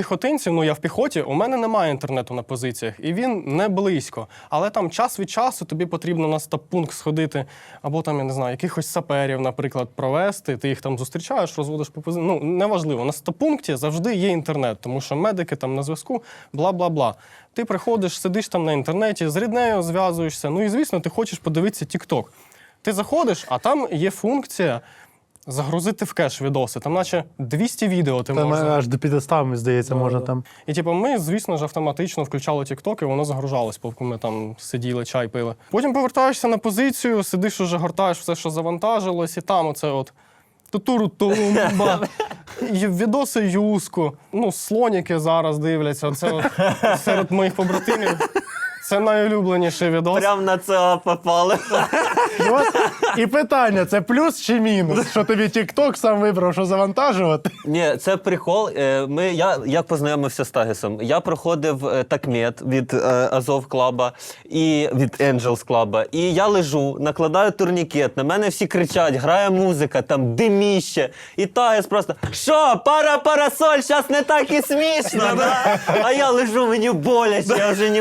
піхотинців, ну я в піхоті, у мене немає інтернету на позиціях, і він не близько. Але там час від часу тобі потрібно на стаб-пункт сходити, або там, я не знаю, якихось саперів, наприклад, провести. Ти їх там зустрічаєш, розводиш по позиції. Ну, неважливо. На стаб-пункті завжди є інтернет, тому що медики там на зв'язку, бла бла бла. Ти приходиш, сидиш там на інтернеті, з ріднею зв'язуєшся. Ну і звісно, ти хочеш подивитися TikTok. Ти заходиш, а там є функція. Загрузити в кеш відоси, там наче 200 відео ти можеш. аж до 500, мені здається, можна там. І типу, ми, звісно ж, автоматично включали TikTok, і воно загружалось, поки ми там сиділи, чай пили. Потім повертаєшся на позицію, сидиш уже, гортаєш все, що завантажилось, і там оце от. Тутуру тумба, і відоси юску. Ну, слоніки зараз дивляться. Це от серед моїх побратимів. Це найулюбленіший відос. Прям на це попали. І, от, і питання: це плюс чи мінус? Що тобі TikTok сам вибрав, що завантажувати? Ні, це прикол. Е, Ми, я як познайомився з Тагісом? Я проходив е, такмет від е, Азов Клаба і від Angels Клаба. І я лежу, накладаю турнікет. На мене всі кричать, грає музика, там диміще. І Тагіс просто що, пара парасоль, зараз не так і смішно. да?» А я лежу, мені боляче, я вже не